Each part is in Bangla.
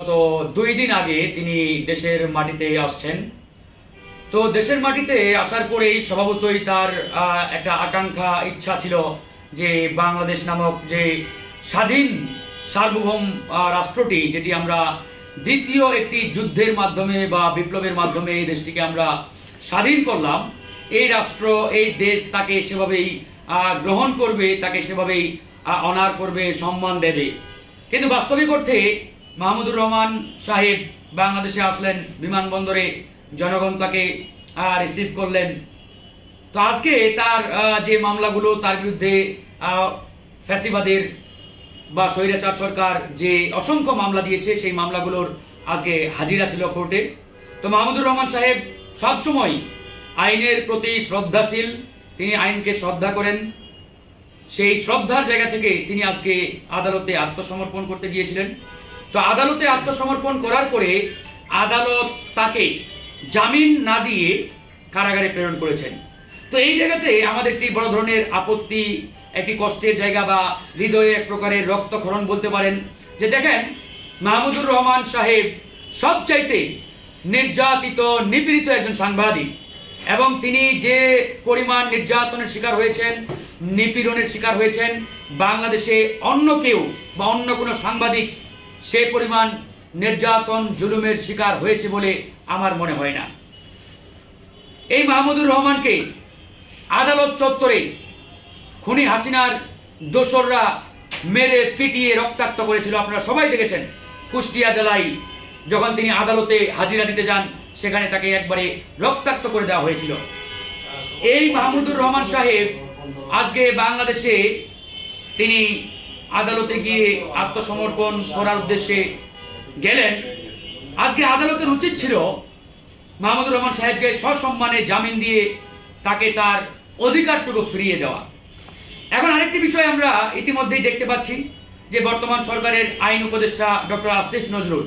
গত দুই দিন আগে তিনি দেশের মাটিতে আসছেন। তো দেশের মাটিতে আসার পরেই স্বভাবতই তার একটা আকাঙ্ক্ষা, ইচ্ছা ছিল যে বাংলাদেশ নামক যে স্বাধীন, সার্বভৌম রাষ্ট্রটি, যেটি আমরা দ্বিতীয় একটি যুদ্ধের মাধ্যমে বা বিপ্লবের মাধ্যমে এই দেশটিকে আমরা স্বাধীন করলাম, এই রাষ্ট্র, এই দেশ তাকে সেভাবেই গ্রহণ করবে, তাকে সেভাবেই অনার করবে, সম্মান দেবে। কিন্তু বাস্তবিক অর্থে মাহমুদুর রহমান সাহেব বাংলাদেশে আসলেন, বিমানবন্দরে জনগণ তাকে রিসিভ করলেন। তো আজকে তার যে মামলাগুলো, তার বিরুদ্ধে ফ্যাসিবাদের বা স্বৈরাচার সরকার যে অসংখ্য মামলা দিয়েছে, সেই মামলাগুলোর আজকে হাজিরা ছিল কোর্টে। তো মাহমুদুর রহমান সাহেব সবসময় আইনের প্রতি শ্রদ্ধাশীল, তিনি আইনকে শ্রদ্ধা করেন। সেই শ্রদ্ধার জায়গা থেকে তিনি আজকে আদালতে আত্মসমর্পণ করতে গিয়েছিলেন। তো আদালতে আত্মসমর্পণ করার পরে আদালত তাকে জামিন না দিয়ে কারাগারে প্রেরণ করেছেন। তো এই জায়গাতে আমাদের একটি বড় ধরনের আপত্তি, একটি কষ্টের জায়গা বা হৃদয়ে এক প্রকারের রক্তক্ষরণ বলতে পারেন। যে দেখেন, মাহমুদুর রহমান সাহেব সবচাইতে নির্যাতিত, নিপীড়িত একজন সাংবাদিক এবং তিনি যে পরিমাণ নির্যাতনের শিকার হয়েছেন, নিপীড়নের শিকার হয়েছেন, বাংলাদেশে অন্য কেউ বা অন্য কোনো সাংবাদিক সে পরিমাণ নির্যাতন, জুলুমের শিকার হয়েছে বলে আমার মনে হয় না। এই মাহমুদুর রহমানকে আদালত চত্বরে খুনি হাসিনার দোসররা মেরে পিটিয়ে রক্তাক্ত করেছিল। আপনারা সবাই দেখেছেন কুষ্টিয়া জেলায় যখন তিনি আদালতে হাজিরা দিতে যান, সেখানে তাকে একবারে রক্তাক্ত করে দেওয়া হয়েছিল। এই মাহমুদুর রহমান সাহেব আজকে বাংলাদেশে তিনি আদালতে গিয়ে আত্মসমর্পণ করার উদ্দেশ্যে গেলেন। আজকে আদালতের উচিত ছিল মাহমুদুর রহমান সাহেবকে সসম্মানে জামিন দিয়ে তাকে তার অধিকারটুকু ফিরিয়ে দেওয়া। এখন আরেকটি বিষয় আমরা ইতিমধ্যেই দেখতে পাচ্ছি, যে বর্তমান সরকারের আইন উপদেষ্টা ডক্টর আসিফ নজরুল,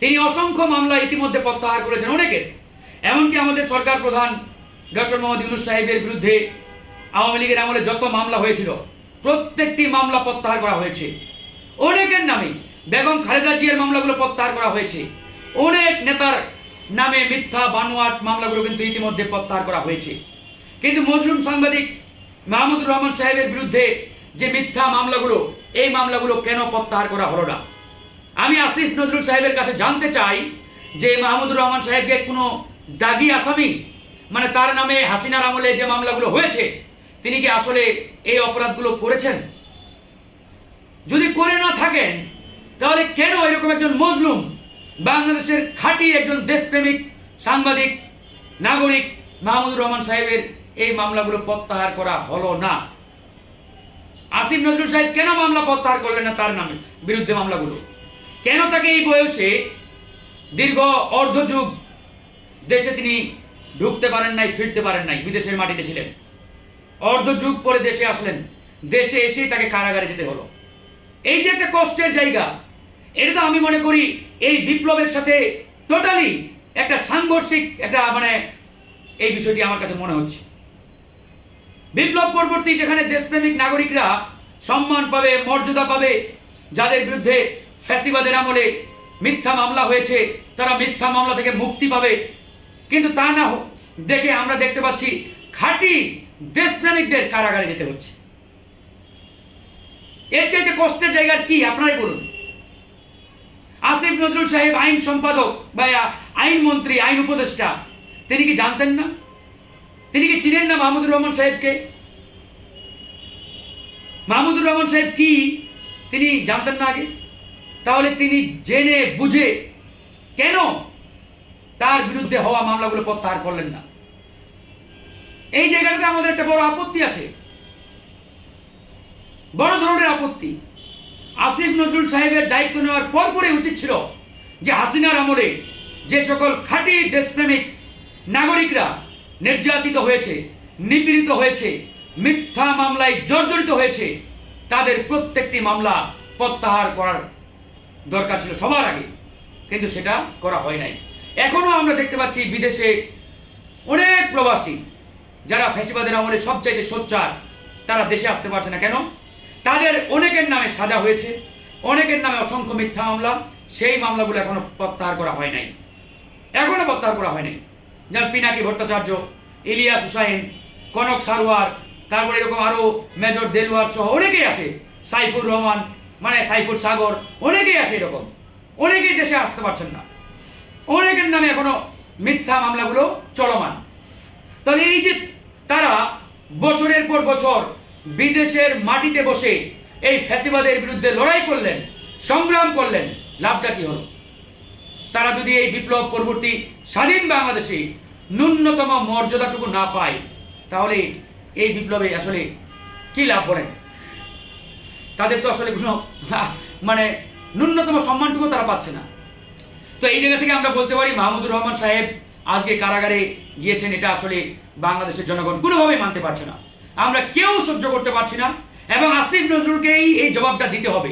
তিনি অসংখ্য মামলা ইতিমধ্যে প্রত্যাহার করেছেন অনেকে। এমনকি আমাদের সরকার প্রধান ডক্টর মোহাম্মদ ইউনুস সাহেবের বিরুদ্ধে আওয়ামী লীগের আমলে যত মামলা হয়েছিল প্রত্যেকটি মামলা প্রত্যাহার করা হয়েছে। অনেকের নামে বেগম খালেদা জিয়ার মামলাগুলো প্রত্যাহার করা হয়েছে। অনেক নেতার নামে মিথ্যা, বানোয়াট মামলাগুলো কিন্তু ইতিমধ্যে প্রত্যাহার করা হয়েছে। কিন্তু মজলুম সাংবাদিক মাহমুদুর রহমান সাহেবের বিরুদ্ধে যে মিথ্যা মামলাগুলো, এই মামলাগুলো কেন প্রত্যাহার করা হলো না? আমি আসিফ নজরুল সাহেবের কাছে জানতে চাই যে মাহমুদুর রহমান সাহেবকে কোনো দাগি আসামি মানে তার নামে হাসিনার আমলে যে মামলাগুলো হয়েছে তিনি কি আসলে এই অপরাধগুলো করেছেন? যদি করে না থাকেন, তাহলে কেন এরকম একজন মজলুম, বাংলাদেশের খাঁটি একজন দেশপ্রেমিক, সাংবাদিক, নাগরিক মাহমুদুর রহমান সাহেবের এই মামলাগুলো প্রত্যাহার করা হলো না? আসিফ নজরুল সাহেব কেন মামলা প্রত্যাহার করলেন না তার নামে, বিরুদ্ধে মামলাগুলো? কেন তাকে এই বয়সে দীর্ঘ অর্ধযুগ দেশে তিনি ঢুকতে পারেন নাই, ফিরতে পারেন নাই, বিদেশের মাটিতে ছিলেন? অর্ধযুগ পরে দেশে আসলেন। দেশে এসেই তাকে কারাগারে যেতে হলো। এই যে একটা কষ্টের জায়গা, এটা তো আমি মনে করি এই বিপ্লবের সাথে টোটালি একটা সাংঘর্ষিক একটা মানে এই বিষয়টি আমার কাছে মনে হচ্ছে। বিপ্লব পরবর্তী যেখানে দেশপ্রেমিক নাগরিকরা সম্মান পাবে, মর্যাদা পাবে, যাদের বিরুদ্ধে ফ্যাসিবাদের আমলে মিথ্যা মামলা হয়েছে, তারা মিথ্যা মামলা থেকে মুক্তি পাবে। কিন্তু তা না দেখে আমরা দেখতে পাচ্ছি খাঁটি দেশপ্রেমিকদের কারাগারে যেতে হচ্ছে। এর চাইতে কষ্টের জায়গার কি? আপনারাই বলুন। আসিফ নজরুল সাহেব আইন সম্পাদক বা আইন মন্ত্রী, আইন উপদেষ্টা, তিনি কি জানতেন না? তিনি কি চিনেন না মাহমুদুর রহমান সাহেবকে? মাহমুদুর রহমান সাহেব কি? তিনি জানতেন না আগে। তাহলে তিনি জেনে বুঝে কেন তার বিরুদ্ধে হওয়া মামলাগুলো প্রত্যাহার করলেন না? এই জায়গাটাতে আমাদের একটা বড় আপত্তি আছে। বড় ধরনের আপত্তি। আসিফ নজরুল সাহেবের দায়িত্ব নেওয়ার পর পরে উচিত ছিল যে হাসিনার আমলে যে সকল খাঁটি দেশপ্রেমিক নাগরিকরা নির্যাতিত হয়েছে, নিপীড়িত হয়েছে, মিথ্যা মামলায় জর্জরিত হয়েছে, তাদের প্রত্যেকটি মামলা প্রত্যাহার করার দরকার ছিল সবার আগে। কিন্তু সেটা করা হয় নাই। এখনও আমরা দেখতে পাচ্ছি বিদেশে অনেক প্রবাসী যারা ফ্যাসিবাদের আমলে সবচাইতে সোচ্চার, তারা দেশে আসতে পারছে না। কেন? তাদের অনেকের নামে সাজা হয়েছে, অনেকের নামে অসংখ্য মিথ্যা মামলা, সেই মামলাগুলো এখনও প্রত্যাহার করা হয় নাই। এখনও প্রত্যাহার করা হয় নাই। যেমন পিনাকি ভট্টাচার্য, ইলিয়াস হুসাইন, কনক সারোয়ার, তারপরে এরকম আরও মেজর দেলওয়ার সহ অনেকেই আছে, সাইফুর রহমান মানে সাইফুর সাগর, অনেকেই আছে এরকম। অনেকেই দেশে আসতে পারছেন না। অনেকের নামে এখনও মিথ্যা মামলাগুলো চলমান। তাহলে এই যে তারা বছরের পর বছর বিদেশের মাটিতে বসে এই ফ্যাসিবাদের বিরুদ্ধে লড়াই করলেন, সংগ্রাম করলেন, লাভটা কি হলো? তারা যদি এই বিপ্লব পরবর্তী স্বাধীন বাংলাদেশে ন্যূনতম মর্যাদাটুকু না পায়, তাহলে এই বিপ্লবে আসলে কি লাভ করেন তাদের তো আসলে কোনো মানে ন্যূনতম সম্মানটুকু তারা পাচ্ছে না। তো এই জায়গা থেকে আমরা বলতে পারি, মাহমুদুর রহমান সাহেব আজকে কারাগারে গিয়েছেন, এটা আসলে বাংলাদেশের জনগণ কোনোভাবেই মানতে পারছে না। আমরা কেউ সহ্য করতে পারছি না এবং আসিফ নজরুলকেই এই জবাবটা দিতে হবে।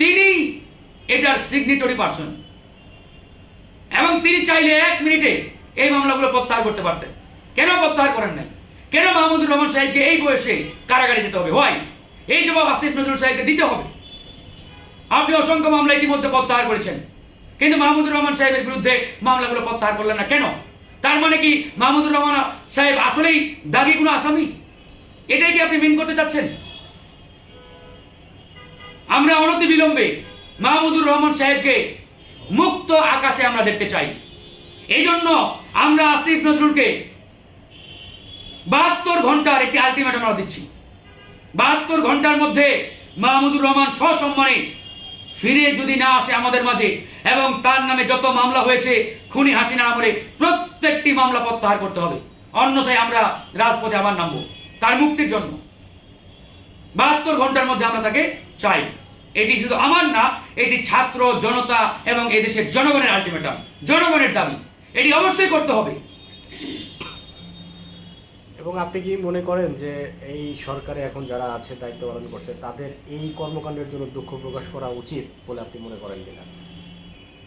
তিনি এটার সিগনেটরি পার্সন এবং তিনি চাইলে এক মিনিটে এই মামলাগুলো প্রত্যাহার করতে পারতেন। কেন প্রত্যাহার করেন নাই? কেন মাহমুদুর রহমান সাহেবকে এই বয়সে কারাগারে যেতে হবে? হয় এই জবাব আসিফ নজরুল সাহেবকে দিতে হবে। আপনি অসংখ্য মামলা ইতিমধ্যে প্রত্যাহার করেছেন। কিন্তু মাহমুদুর রহমান সাহেবের বিরুদ্ধে মামলাগুলো প্রত্যাহার করলেন না। কেন? তার মানে কি মাহমুদুর রহমান সাহেব আসলেই দাগি কোনো আসামি? এটাই কি আপনি মিন করতে চাচ্ছেন? আমরা অনতি বিলম্বে মাহমুদুর রহমান সাহেবকে মুক্ত আকাশে আমরা দেখতে চাই। এই জন্য আমরা আসিফ নজরুলকে বাহাত্তর ঘণ্টার একটি আলটিমেটাম আমরা দিচ্ছি। বাহাত্তর ঘণ্টার মধ্যে মাহমুদুর রহমান সসম্মানে ফিরে যদি না আসে আমাদের মাঝে, এবং তার নামে যত মামলা হয়েছে, খুনি হাসিনার আমলে প্রত্যেকটি মামলা প্রত্যাহার করতে হবে। অন্যথায় আমরা রাজপথে আবার নামবো। তার মুক্তির জন্য। বাহাত্তর ঘণ্টার মধ্যে আমরা তাকে চাই। এটি শুধু আমার না, এটি ছাত্র, জনতা এবং এদেশের জনগণের আলটিমেটাম। জনগণের দাবি। এটি অবশ্যই করতে হবে। এবং আপনি কি মনে করেন যে এই সরকারে এখন যারা আছে, দায়িত্ব পালন করছে, তাদের এই কর্মকাণ্ডের জন্য দুঃখ প্রকাশ করা উচিত বলে আপনি মনে করেন কিনা?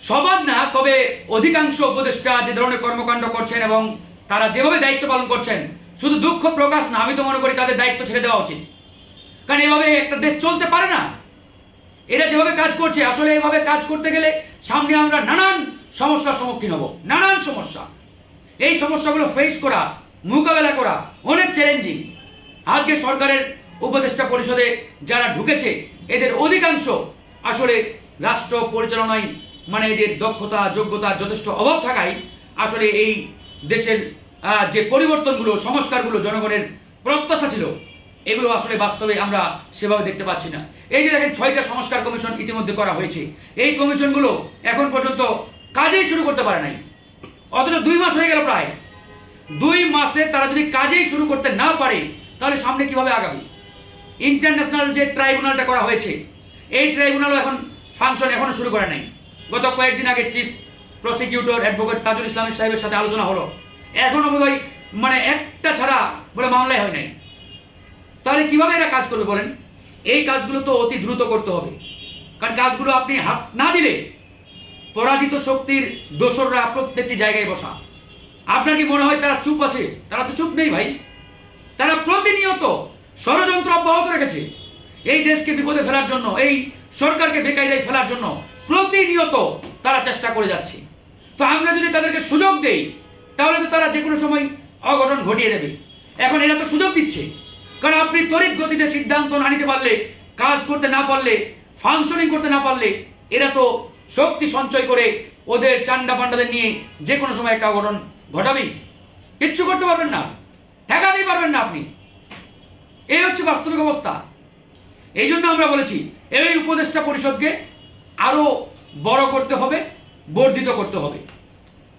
সবার না, তবে অধিকাংশ উপদেষ্টা যে ধরনের কর্মকাণ্ড করছেন এবং তারা যেভাবে দায়িত্ব পালন করছেন, শুধু দুঃখ প্রকাশ না, আমি তো মনে করি তাদের দায়িত্ব ছেড়ে দেওয়া উচিত। কারণ এভাবে একটা দেশ চলতে পারে না। এরা যেভাবে কাজ করছে, আসলে এভাবে কাজ করতে গেলে সামনে আমরা নানান সমস্যার সম্মুখীন হব, নানান সমস্যা। এই সমস্যাগুলো ফেস করা মোকাবেলা করা অনেক চ্যালেঞ্জিং আজকে সরকারের উপদেষ্টা পরিষদে যারা ঢুকেছে, এদের অধিকাংশ আসলে রাষ্ট্র পরিচালনায় মানে এদের দক্ষতা, যোগ্যতা যথেষ্ট অভাব থাকায় আসলে এই দেশের যে পরিবর্তনগুলো, সংস্কারগুলো জনগণের প্রত্যাশা ছিল, এগুলো আসলে বাস্তবে আমরা সেভাবে দেখতে পাচ্ছি না। এই যে দেখেন, ছয়টা সংস্কার কমিশন ইতিমধ্যে করা হয়েছে। এই কমিশনগুলো এখন পর্যন্ত কাজেই শুরু করতে পারে নাই। অথচ দুই মাস হয়ে গেল প্রায়। দুই মাসে তারা যদি কাজেই শুরু করতে না পারে, তাহলে সামনে কীভাবে আগাবে? ইন্টারন্যাশনাল যে ট্রাইব্যুনালটা করা হয়েছে, এই ট্রাইব্যুনালও এখন ফাংশন এখনও শুরু করে নাই। গত কয়েকদিন আগে চিফ প্রসিকিউটর অ্যাডভোকেট তাজুল ইসলামের সাহেবের সাথে আলোচনা হলো। এখনও বোধহয় মানে একটা ছাড়া বলে মামলায় হয় নাই। তাহলে কীভাবে এরা কাজ করবে বলেন? এই কাজগুলো তো অতি দ্রুত করতে হবে। কারণ কাজগুলো আপনি হাত না দিলে পরাজিত শক্তির দোসররা প্রত্যেকটি জায়গায় বসা। আপনার কি মনে হয় তারা চুপ আছে? তারা তো চুপ নেই ভাই। তারা প্রতিনিয়ত ষড়যন্ত্র অব্যাহত রেখেছে। এই দেশকে বিপদে ফেলার জন্য, এই সরকারকে বেকায়দায় ফেলার জন্য প্রতিনিয়ত তারা চেষ্টা করে যাচ্ছে। তো আমরা যদি তাদেরকে সুযোগ দেই, তাহলে তো তারা যে কোনো সময় অঘটন ঘটিয়ে দেবে এখন এরা তো সুযোগ দিচ্ছে। কারণ আপনি তড়িৎ গতিতে সিদ্ধান্ত না নিতে পারলে, কাজ করতে না পারলে ফাংশনিং করতে না পারলে, এরা তো শক্তি সঞ্চয় করে ওদের চান্ডা পান্ডাদের নিয়ে যে কোনো সময় একটা অঘটন ঘটাবেই কিচ্ছু করতে পারবেন না। ঠেকাতেই পারবেন না আপনি। এই হচ্ছে বাস্তবিক অবস্থা। এই জন্য আমরা বলেছি, এই উপদেষ্টা পরিষদকে আরও বড় করতে হবে, বর্ধিত করতে হবে।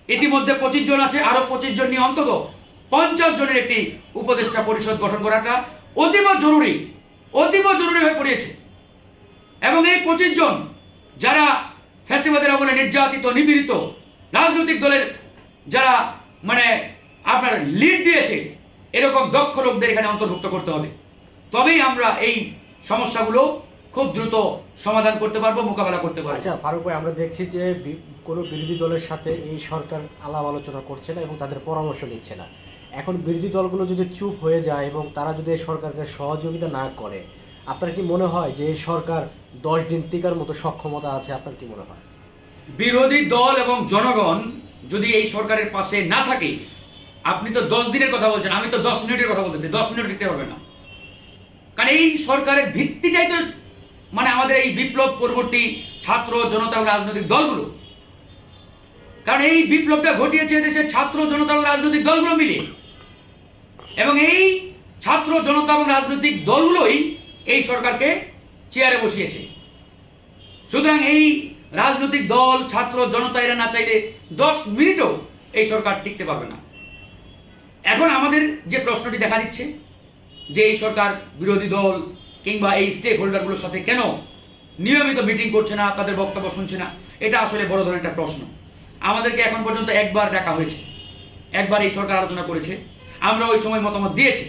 ইতিমধ্যে পঁচিশ জন আছে আরও পঁচিশ জন নিয়ে অন্তত পঞ্চাশ জনের একটি উপদেষ্টা পরিষদ গঠন করাটা অতীব জরুরি অতীব জরুরি হয়ে পড়েছে এবং এই পঁচিশ জন যারা ফ্যাসিবাদের আমলে নির্যাতিত, নিপীড়িত রাজনৈতিক দলের যারা মানে আপনার লিড দিয়েছে, এরকম দক্ষ লোকদের এখানে অন্তর্ভুক্ত করতে হবে। তবেই আমরা এই সমস্যাগুলো খুব দ্রুত সমাধান করতে পারব, মোকাবেলা করতে পারব। আচ্ছা ফারুক ভাই, আমরা দেখছি যে কোনো বিরোধী দলের সাথে এই সরকার আলাপ আলোচনা করছে না এবং তাদের পরামর্শ নিচ্ছে না। এখন বিরোধী দলগুলো যদি চুপ হয়ে যায় এবং তারা যদি সরকারকে সহযোগিতা না করে আপনার কি মনে হয় যে সরকার দশ দিন টিকার মতো সক্ষমতা আছে? আপনার কি মনে হয়? বিরোধী দল এবং জনগণ যদি এই সরকারের পাশে না থাকে, আপনি তো দশ দিনের কথা বলছেন, আমি তো দশ মিনিটের কথা বলতেছি, দশ মিনিট টিকতে পারবে না। কারণ এই সরকারের ভিত্তিটাই তো মানে আমাদের এই বিপ্লব পরবর্তী ছাত্র জনতা এবং রাজনৈতিক দলগুলো। কারণ এই বিপ্লবটা ঘটিয়েছে দেশের ছাত্র জনতা এবং রাজনৈতিক দলগুলো মিলে। এবং এই ছাত্র জনতা এবং রাজনৈতিক দলগুলোই এই সরকারকে চেয়ারে বসিয়েছে। সুতরাং এই রাজনৈতিক দল, ছাত্র, জনতা, এরা না চাইলে দশ মিনিটও এই সরকার টিকতে পারবে না। এখন আমাদের যে প্রশ্নটি দেখা দিচ্ছে, যে এই সরকার বিরোধী দল কিংবা এই স্টেক হোল্ডারগুলোর সাথে কেন নিয়মিত মিটিং করছে না, তাদের বক্তব্য শুনছে না, এটা আসলে বড় ধরনের একটা প্রশ্ন। আমাদেরকে এখন পর্যন্ত একবার ডাকা হয়েছে। একবার এই সরকার আলোচনা করেছে। আমরা ওই সময় মতামত দিয়েছি।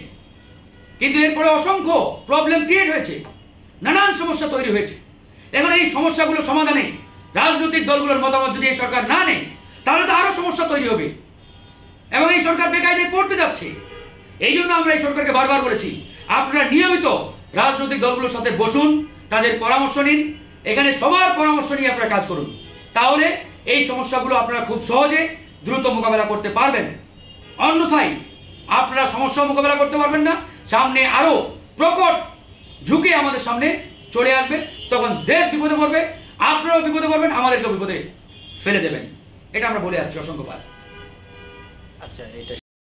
কিন্তু এরপরে অসংখ্য প্রবলেম ক্রিয়েট হয়েছে, নানান সমস্যা তৈরি হয়েছে। এখন এই সমস্যাগুলো সমাধানে রাজনৈতিক দলগুলোর মতামত যদি এই সরকার না নেয়, তাহলে তো আরও সমস্যা তৈরি হবে। এবং এই সরকার বেকায়দায় পড়তে যাচ্ছে। এই জন্য আমরা এই সরকারকে বারবার বলেছি, আপনারা নিয়মিত রাজনৈতিক দলগুলোর সাথে বসুন, তাদের পরামর্শ নিন, এখানে সবার পরামর্শ নিয়ে আপনারা কাজ করুন। তাহলে এই সমস্যাগুলো আপনারা খুব সহজে দ্রুত মোকাবেলা করতে পারবেন। অন্যথায় আপনারা সমস্যা মোকাবেলা করতে পারবেন না সামনে আরও প্রকট ঝুঁকে আমাদের সামনে চলে আসবে। তখন দেশ বিপদে পড়বে, আপনারাও বিপদে পড়বেন, আমাদেরকেও বিপদে ফেলে দেবেন। এটা আমরা বলে আসছি, অসংখ্যবার। আচ্ছা এটা